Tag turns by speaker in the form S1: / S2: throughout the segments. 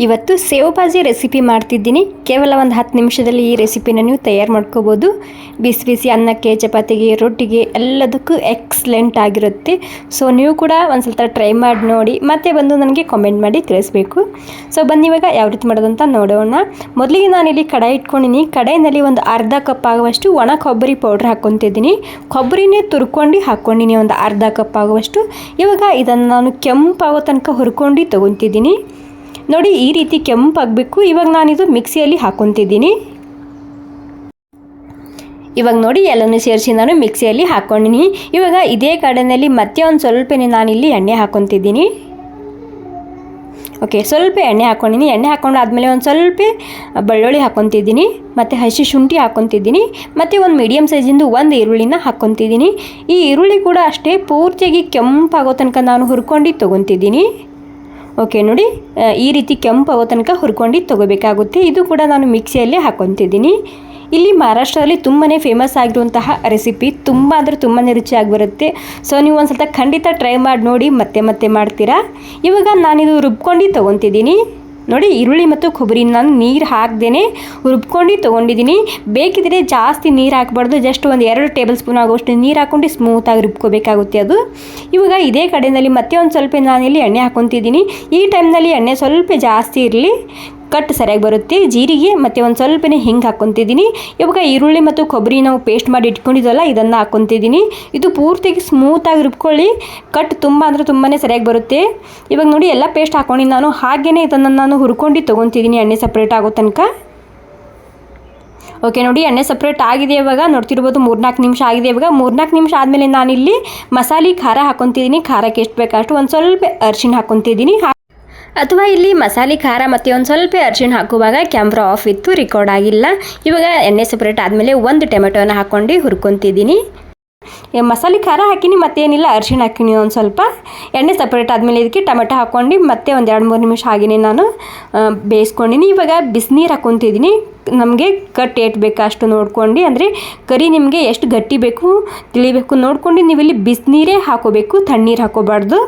S1: ಇವತ್ತು save bhaji recipe ಮಾಡ್ತಿದ್ದೀನಿ. ಕೇವಲ ಒಂದು ಹತ್ತು ನಿಮಿಷದಲ್ಲಿ ಈ ರೆಸಿಪಿನ ನೀವು ತಯಾರು ಮಾಡ್ಕೋಬೋದು. ಬಿಸಿ ಬಿಸಿ ಅನ್ನಕ್ಕೆ, ಚಪಾತಿಗೆ, ರೊಟ್ಟಿಗೆ ಎಲ್ಲದಕ್ಕೂ ಎಕ್ಸಲೆಂಟ್ ಆಗಿರುತ್ತೆ. ಸೊ, ನೀವು ಕೂಡ ಒಂದು ಸ್ವಲ್ಪ ಟ್ರೈ ಮಾಡಿ ನೋಡಿ. ಮತ್ತೆ ಬಂದು ನನಗೆ ಕಾಮೆಂಟ್ ಮಾಡಿ ತಿಳಿಸ್ಬೇಕು. ಸೊ, ಬನ್ನಿ ಇವಾಗ ಯಾವ ರೀತಿ ಮಾಡೋದಂತ ನೋಡೋಣ. ಮೊದಲಿಗೆ ನಾನಿಲ್ಲಿ ಕಡಾಯಿ ಇಟ್ಕೊಂಡಿನಿ. ಕಡಾಯಿನಲ್ಲಿ ಒಂದು ಅರ್ಧ ಕಪ್ ಆಗುವಷ್ಟು ಒಣ ಕೊಬ್ಬರಿ ಪೌಡ್ರ್ ಹಾಕ್ಕೊತಿದ್ದೀನಿ. ಕೊಬ್ಬರಿನೇ ತುರ್ಕೊಂಡು ಹಾಕ್ಕೊಂಡಿನಿ ಒಂದು ಅರ್ಧ ಕಪ್ ಆಗುವಷ್ಟು. ಇವಾಗ ಇದನ್ನು ನಾನು ಕೆಂಪಾಗೋ ತನಕ ಹುರ್ಕೊಂಡು ತೊಗೊತಿದ್ದೀನಿ. ನೋಡಿ, ಈ ರೀತಿ ಕೆಂಪಾಗಬೇಕು. ಇವಾಗ ನಾನಿದು ಮಿಕ್ಸಿಯಲ್ಲಿ ಹಾಕ್ಕೊತಿದ್ದೀನಿ ಇವಾಗ ನೋಡಿ, ಎಲ್ಲನೂ ಸೇರಿಸಿ ನಾನು ಮಿಕ್ಸಿಯಲ್ಲಿ ಹಾಕ್ಕೊಂಡಿನಿ ಇವಾಗ ಇದೇ ಕಡೆಯಲ್ಲಿ ಮತ್ತೆ ಒಂದು ಸ್ವಲ್ಪನೇ ನಾನಿಲ್ಲಿ ಎಣ್ಣೆ ಹಾಕ್ಕೊತಿದ್ದೀನಿ ಓಕೆ ಸ್ವಲ್ಪ ಎಣ್ಣೆ ಹಾಕ್ಕೊಂಡಿನಿ ಎಣ್ಣೆ ಹಾಕ್ಕೊಂಡಾದ್ಮೇಲೆ ಒಂದು ಸ್ವಲ್ಪ ಬೆಳ್ಳುಳ್ಳಿ ಹಾಕ್ಕೊತಿದ್ದೀನಿ ಮತ್ತು ಹಸಿ ಶುಂಠಿ ಹಾಕ್ಕೊತಿದ್ದೀನಿ ಮತ್ತು ಒಂದು ಮೀಡಿಯಮ್ ಸೈಜಿಂದು ಒಂದು ಈರುಳ್ಳಿನ ಹಾಕ್ಕೊತಿದ್ದೀನಿ ಈ ಈರುಳ್ಳಿ ಕೂಡ ಅಷ್ಟೇ ಪೂರ್ತಿಯಾಗಿ ಕೆಂಪಾಗೋ ತನಕ ನಾನು ಹುರ್ಕೊಂಡು ತೊಗೊತಿದ್ದೀನಿ. ಓಕೆ, ನೋಡಿ ಈ ರೀತಿ ಕೆಂಪು ಆಗೋ ತನಕ ಹುರ್ಕೊಂಡು ತೊಗೋಬೇಕಾಗುತ್ತೆ. ಇದು ಕೂಡ ನಾನು ಮಿಕ್ಸಿಯಲ್ಲಿ ಹಾಕ್ಕೊತಿದ್ದೀನಿ ಇಲ್ಲಿ ಮಹಾರಾಷ್ಟ್ರದಲ್ಲಿ ತುಂಬಾ ಫೇಮಸ್ ಆಗಿರುವಂತಹ ರೆಸಿಪಿ ತುಂಬ ಅಂದರೆ ತುಂಬಾ ರುಚಿಯಾಗಿ ಬರುತ್ತೆ. ಸೊ ನೀವು ಒಂದು ಸ್ವಲ್ಪ ಖಂಡಿತ ಟ್ರೈ ಮಾಡಿ ನೋಡಿ, ಮತ್ತೆ ಮತ್ತೆ ಮಾಡ್ತೀರಾ? ಇವಾಗ ನಾನಿದು ರುಬ್ಕೊಂಡು ತೊಗೊತಿದ್ದೀನಿ. ನೋಡಿ, ಈರುಳ್ಳಿ ಮತ್ತು ಕೊಬ್ಬರಿ ನಾನು ನೀರು ಹಾಕ್ದೇನೆ ರುಬ್ಕೊಂಡು ತೊಗೊಂಡಿದ್ದೀನಿ. ಬೇಕಿದ್ರೆ ಜಾಸ್ತಿ ನೀರು ಹಾಕ್ಬಾರ್ದು. ಜಸ್ಟ್ ಒಂದು ಎರಡು ಟೇಬಲ್ ಸ್ಪೂನ್ ಆಗುವಷ್ಟು ನೀರು ಹಾಕ್ಕೊಂಡು ಸ್ಮೂತಾಗಿ ರುಬ್ಕೋಬೇಕಾಗುತ್ತೆ ಅದು. ಇವಾಗ ಇದೇ ಕಡೆಯಲ್ಲಿ ಮತ್ತೆ ಒಂದು ಸ್ವಲ್ಪ ನಾನಿಲ್ಲಿ ಎಣ್ಣೆ ಹಾಕ್ಕೊತಿದ್ದೀನಿ. ಈ ಟೈಮ್ನಲ್ಲಿ ಎಣ್ಣೆ ಸ್ವಲ್ಪ ಜಾಸ್ತಿ ಇರಲಿ. ಕಟ್ ಸರಿಯಾಗಿ ಬರುತ್ತೆ. ಜೀರಿಗೆ ಮತ್ತು ಒಂದು ಸ್ವಲ್ಪನೇ ಹಿಂಗೆ ಹಾಕ್ಕೊತಿದ್ದೀನಿ ಇವಾಗ ಈರುಳ್ಳಿ ಮತ್ತು ಕೊಬ್ಬರಿ ನಾವು ಪೇಸ್ಟ್ ಮಾಡಿ ಇಟ್ಕೊಂಡಿದ್ವಲ್ಲ, ಇದನ್ನು ಹಾಕ್ಕೊತಿದ್ದೀನಿ ಇದು ಪೂರ್ತಿಗೆ ಸ್ಮೂತಾಗಿ ರುಬ್ಕೊಳ್ಳಿ. ಕಟ್ ತುಂಬ ಅಂದರೆ ತುಂಬಾ ಸರಿಯಾಗಿ ಬರುತ್ತೆ. ಇವಾಗ ನೋಡಿ, ಎಲ್ಲ ಪೇಸ್ಟ್ ಹಾಕ್ಕೊಂಡು ನಾನು. ಹಾಗೇ ಇದನ್ನು ನಾನು ಹುರ್ಕೊಂಡು ತೊಗೊತಿದ್ದೀನಿ. ಎಣ್ಣೆ ಸಪ್ರೇಟ್ ಆಗೋ ತನಕ. ಓಕೆ ನೋಡಿ, ಎಣ್ಣೆ ಸಪ್ರೇಟ್ ಆಗಿದೆ ಇವಾಗ. ನೋಡ್ತಿರ್ಬೋದು, ಮೂರ್ನಾಲ್ಕು ನಿಮಿಷ ಆಗಿದೆ ಇವಾಗ. ಮೂರ್ನಾಲ್ಕು ನಿಮಿಷ ಆದಮೇಲೆ ನಾನಿಲ್ಲಿ ಮಸಾಲೆ ಖಾರ ಹಾಕೊತಿದ್ದೀನಿ. ಖಾರಕ್ಕೆ ಎಷ್ಟು ಬೇಕಷ್ಟು ಒಂದು ಸ್ವಲ್ಪ ಅರ್ಶಿನ ಹಾಕ್ಕೊತಿದ್ದೀನಿ ಅಥವಾ ಇಲ್ಲಿ ಮಸಾಲೆ, ಖಾರ ಮತ್ತು ಒಂದು ಸ್ವಲ್ಪ ಅರ್ಶಿನ ಹಾಕುವಾಗ ಕ್ಯಾಮ್ರಾ ಆಫ್ ಇತ್ತು ರೆಕಾರ್ಡ್ ಆಗಿಲ್ಲ. ಇವಾಗ ಎಣ್ಣೆ ಸಪ್ರೇಟ್ ಆದಮೇಲೆ ಒಂದು ಟೊಮೆಟೊನ ಹಾಕ್ಕೊಂಡು ಹುರ್ಕೊತಿದ್ದೀನಿ. ಮಸಾಲೆ, ಖಾರ ಹಾಕಿನಿ, ಮತ್ತೇನಿಲ್ಲ, ಅರ್ಶಿಣ ಹಾಕಿನಿ ಒಂದು ಸ್ವಲ್ಪ. ಎಣ್ಣೆ ಸಪ್ರೇಟ್ ಆದಮೇಲೆ ಇದಕ್ಕೆ ಟೊಮೆಟೊ ಹಾಕ್ಕೊಂಡು ಮತ್ತೆ ಒಂದು ಎರಡು ಮೂರು ನಿಮಿಷ ಆಗಿನಿ ನಾನು ಬೇಯಿಸ್ಕೊಂಡಿನಿ. ಇವಾಗ ಬಿಸಿನೀರು ಹಾಕ್ಕೊತಿದ್ದೀನಿ ನಮಗೆ ಕಟ್ ಏಟ್ ಬೇಕು ಅಷ್ಟು ನೋಡ್ಕೊಂಡು, ಅಂದರೆ ಕರಿ ನಿಮಗೆ ಎಷ್ಟು ಗಟ್ಟಿ ಬೇಕು ತಿಳಿಬೇಕು. ನೋಡ್ಕೊಂಡು ನೀವಿಲ್ಲಿ ಬಿಸಿನೀರೇ ಹಾಕೋಬೇಕು, ತಣ್ಣೀರು ಹಾಕೋಬಾರ್ದು.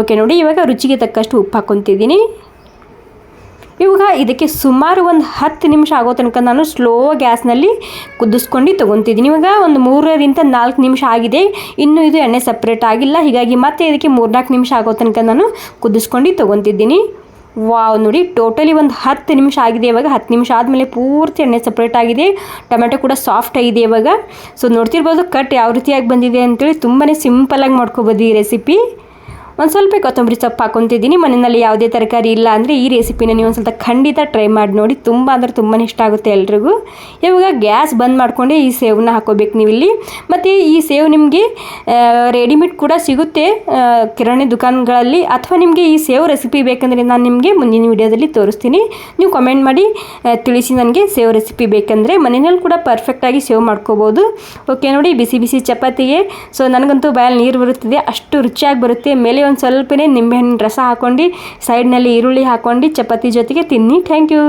S1: ಓಕೆ, ನೋಡಿ, ಇವಾಗ ರುಚಿಗೆ ತಕ್ಕಷ್ಟು ಉಪ್ಪು ಹಾಕ್ಕೊತಿದ್ದೀನಿ. ಇವಾಗ ಇದಕ್ಕೆ ಸುಮಾರು ಒಂದು ಹತ್ತು ನಿಮಿಷ ಆಗೋ ತನಕ ನಾನು ಸ್ಲೋ ಗ್ಯಾಸ್ನಲ್ಲಿ ಕುದಿಸ್ಕೊಂಡು ತೊಗೊತಿದ್ದೀನಿ. ಇವಾಗ ಒಂದು ಮೂರರಿಂದ ನಾಲ್ಕು ನಿಮಿಷ ಆಗಿದೆ. ಇನ್ನು ಇದು ಎಣ್ಣೆ ಸಪ್ರೇಟ್ ಆಗಿಲ್ಲ. ಹೀಗಾಗಿ ಮತ್ತೆ ಇದಕ್ಕೆ ಮೂರ್ನಾಲ್ಕು ನಿಮಿಷ ಆಗೋ ತನಕ ನಾನು ಕುದಿಸ್ಕೊಂಡು ತೊಗೊತಿದ್ದೀನಿ. ವಾವ್, ನೋಡಿ ಟೋಟಲಿ ಒಂದು ಹತ್ತು ನಿಮಿಷ ಆಗಿದೆ ಇವಾಗ. ಹತ್ತು ನಿಮಿಷ ಆದಮೇಲೆ ಪೂರ್ತಿ ಎಣ್ಣೆ ಸಪ್ರೇಟ್ ಆಗಿದೆ. ಟೊಮೆಟೊ ಕೂಡ ಸಾಫ್ಟ್ ಆಗಿದೆ ಇವಾಗ. ಸೊ ನೋಡ್ತಿರ್ಬೋದು ಕಟ್ ಯಾವ ರೀತಿಯಾಗಿ ಬಂದಿದೆ ಅಂತೇಳಿ ತುಂಬಾ ಸಿಂಪಲ್ಲಾಗಿ ಮಾಡ್ಕೊಬೋದು ಈ ರೆಸಿಪಿ ಒಂದು ಸ್ವಲ್ಪ ಕೊತ್ತಂಬರಿ ಸೊಪ್ಪು ಹಾಕೊತಿದ್ದೀನಿ. ಮನೆಯಲ್ಲಿ ಯಾವುದೇ ತರಕಾರಿ ಇಲ್ಲ ಅಂದರೆ ಈ ರೆಸಿಪಿನ ನೀವು ಒಂದು ಸ್ವಲ್ಪ ಖಂಡಿತ ಟ್ರೈ ಮಾಡಿ ನೋಡಿ. ತುಂಬ ಅಂದರೆ ತುಂಬಾ ಇಷ್ಟ ಆಗುತ್ತೆ ಎಲ್ರಿಗೂ. ಇವಾಗ ಗ್ಯಾಸ್ ಬಂದ್ ಮಾಡಿಕೊಂಡೆ ಈ ಸೇವನ್ನ ಹಾಕೋಬೇಕು ನೀವು ಇಲ್ಲಿ ಮತ್ತು ಈ ಸೇವ್ ನಿಮಗೆ ರೆಡಿಮೇಡ್ ಕೂಡ ಸಿಗುತ್ತೆ ಕಿರಾಣಿ ದುಕಾನ್ಗಳಲ್ಲಿ. ಅಥವಾ ನಿಮಗೆ ಈ ಸೇವ್ ರೆಸಿಪಿ ಬೇಕಂದರೆ ನಾನು ನಿಮಗೆ ಮುಂದಿನ ವಿಡಿಯೋದಲ್ಲಿ ತೋರಿಸ್ತೀನಿ. ನೀವು ಕಮೆಂಟ್ ಮಾಡಿ ತಿಳಿಸಿ ನನಗೆ ಸೇವ್ ರೆಸಿಪಿ ಬೇಕಂದರೆ. ಮನೆಯಲ್ಲಿ ಕೂಡ ಪರ್ಫೆಕ್ಟಾಗಿ ಸೇವ್ ಮಾಡ್ಕೋಬೋದು. ಓಕೆ ನೋಡಿ, ಬಿಸಿ ಬಿಸಿ ಚಪಾತಿಗೆ. ಸೊ ನನಗಂತೂ ಬಾಯಲ್ಲಿ ನೀರು ಬರುತ್ತಿದೆ. ಅಷ್ಟು ರುಚಿಯಾಗಿ ಬರುತ್ತೆ. ಮೇಲೆ ಒಂದು ಸ್ವಲ್ಪನೇ ನಿಂಬೆಹಣ್ಣಿನ ರಸ ಹಾಕ್ಕೊಂಡು ಸೈಡ್ನಲ್ಲಿ ಈರುಳ್ಳಿ ಹಾಕ್ಕೊಂಡು ಚಪಾತಿ ಜೊತೆಗೆ ತಿನ್ನಿ. Thank you